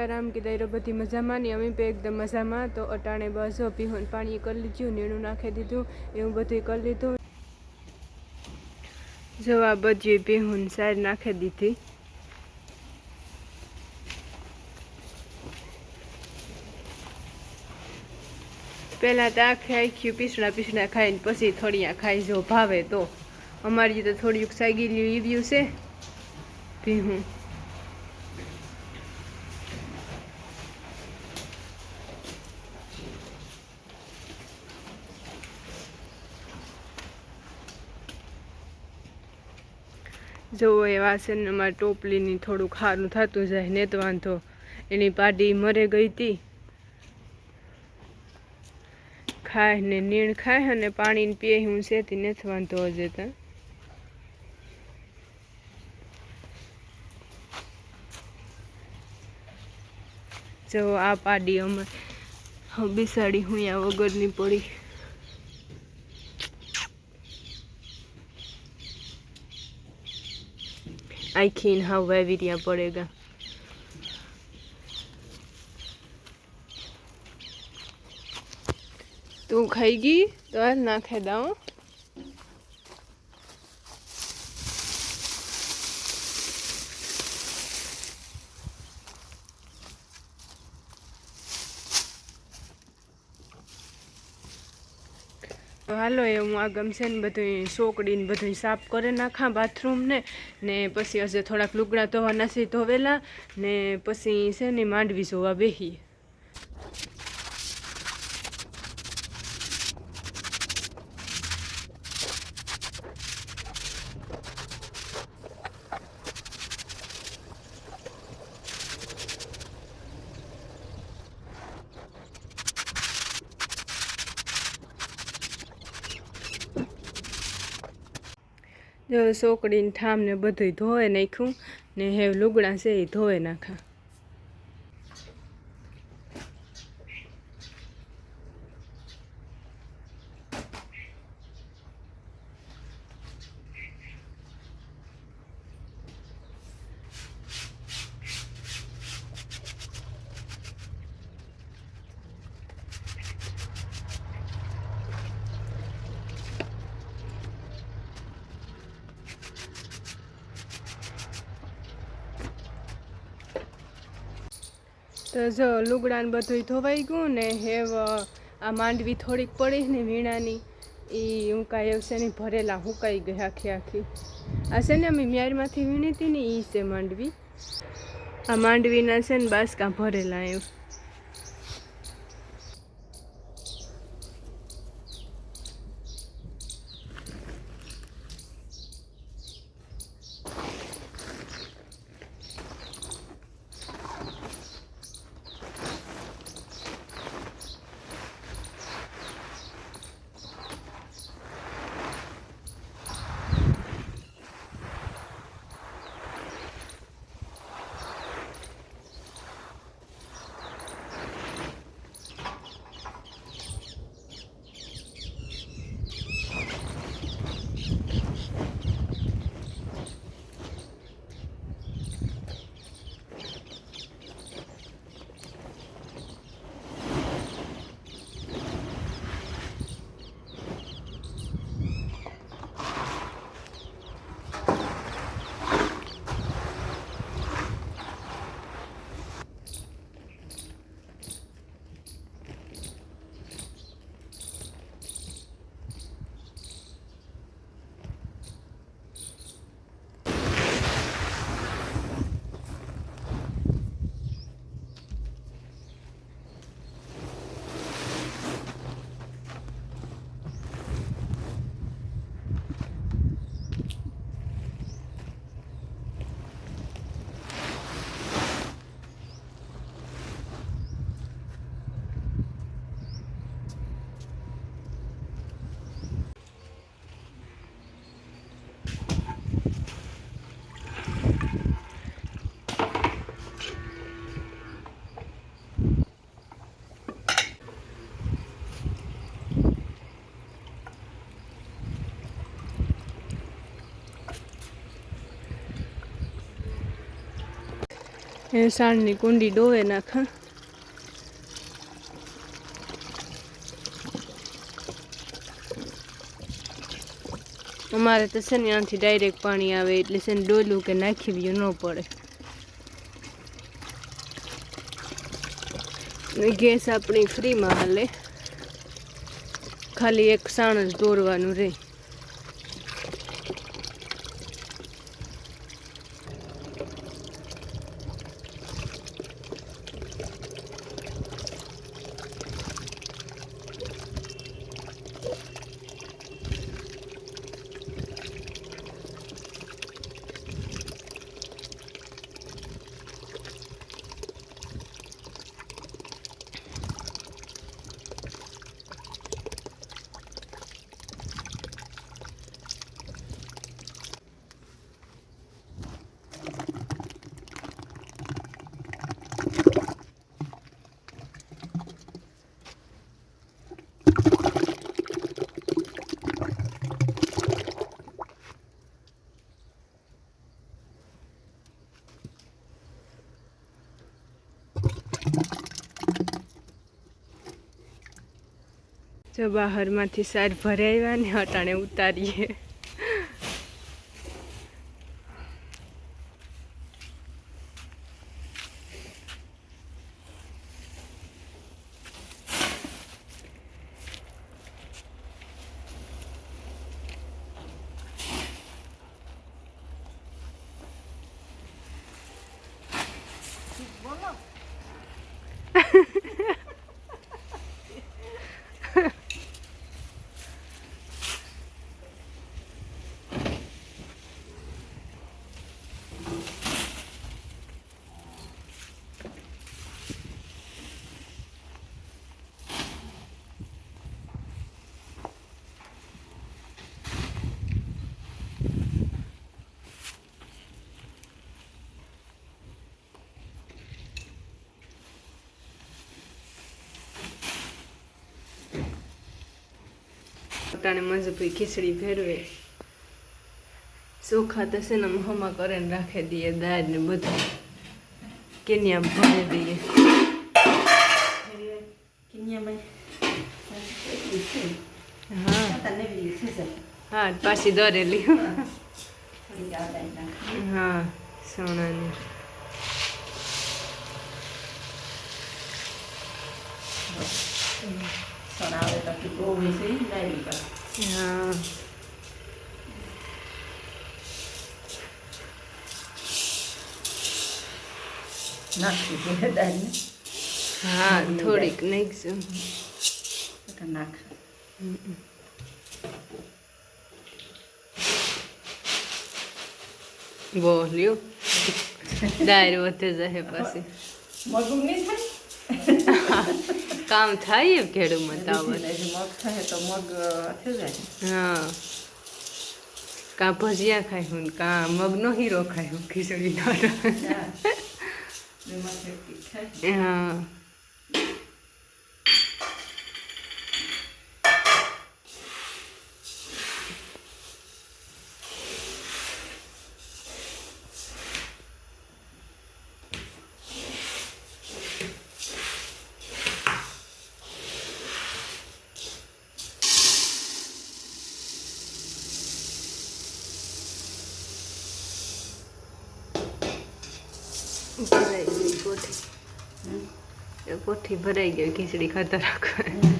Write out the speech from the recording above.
સીતારામ કે દાયરો મજામાં ને અમે પણ એકદમ મજામાં. તો અટાણે બસ પીહોન પાણી કરી લીધું, નીણું નાખી દીધું, એવું બધું કરી લીધું. જો બધી પીહુન સાર નાખી દીધી. પહેલાં તો આખે આખી પીસણા પીસણા ખાઈને પછી થોડી ખાઈ જો ભાવે તો. અમારી તો થોડીક સાગીલી લીવ્યું છે. પીહું. જોવો એ અમારે ટોપલીની થોડુંક ખારું થતું જાય ને તો વાંધો. એની પાડી મરે ગઈ હતી ખાય ને નીણ ખાય અને પાણીને પીએ હું સેતી નથી વાંધો હજે તો. જો આ પાડી અમે બિસાડી હું વગરની પડી. આખીન હાવ વાવી પડેગા તું ખાઈ ગઈ? તો નાખે દાઓ તો હાલો એ હું આ ગમશે ને બધું સોકડીને બધું સાફ કરી નાખા બાથરૂમને ને. પછી હજે થોડાક લુગડા ધોવાના છે ધોવેલા ને પછી છે ને માંડવી જોવા બેહીએ જો સોકડીને ઠામ ને બધું ધોવે નાખ્યું ને હે લુગડા છે એ ધોવે નાખા તો જો લુગડા બધુંય બધું ધોવાઈ ગયું ને હેવ આ માંડવી થોડીક પડી ને વીણાની. એ હું એવું છે ને, ભરેલા હુકાઈ ગઈ આખી આખી. આ છે ને અમે મ્યારમાંથી વીણી હતી ને એ છે માંડવી. આ માંડવીના છે ને બાસકા ભરેલા એવું એ સાણની કુંડી ડોવે નાખા અમારે તો છે ને ત્યાંથી ડાયરેક્ટ પાણી આવે, એટલે છે ને ડોલું કે નાખી બી ન પડે. ગેસ આપણી ફ્રીમાં હાલે. ખાલી એક સાણ જ દોરવાનું રહે જો બહારમાંથી સાર ભરાવ્યા ને અટાણે ઉતારીએ. અટાણે મંજુભાઈ ખીચડી ફેરવે ચોખા તો છે કરીને રાખી દઈએ, દાળ ને બધું. કેન્યા ભરી દઈએ. હા હા, પાછી દોરેલી હા, સોનાની. હા હા થોડીક નાખશું બોલ્યું દાળ વધે જાય પછી મગું નહીં થાય કામ થાય ખેડૂમાં તાવત મગ થાય તો મગ થઈ જાય હા. કાં ભજીયા ખાય હું કાં મગનો હીરો ખાય હું ખીચડી હા. ભરાઈ ગઈ કોઠી કોઠી ભરાઈ ગઈ ખીચડી ખાતા રાખવા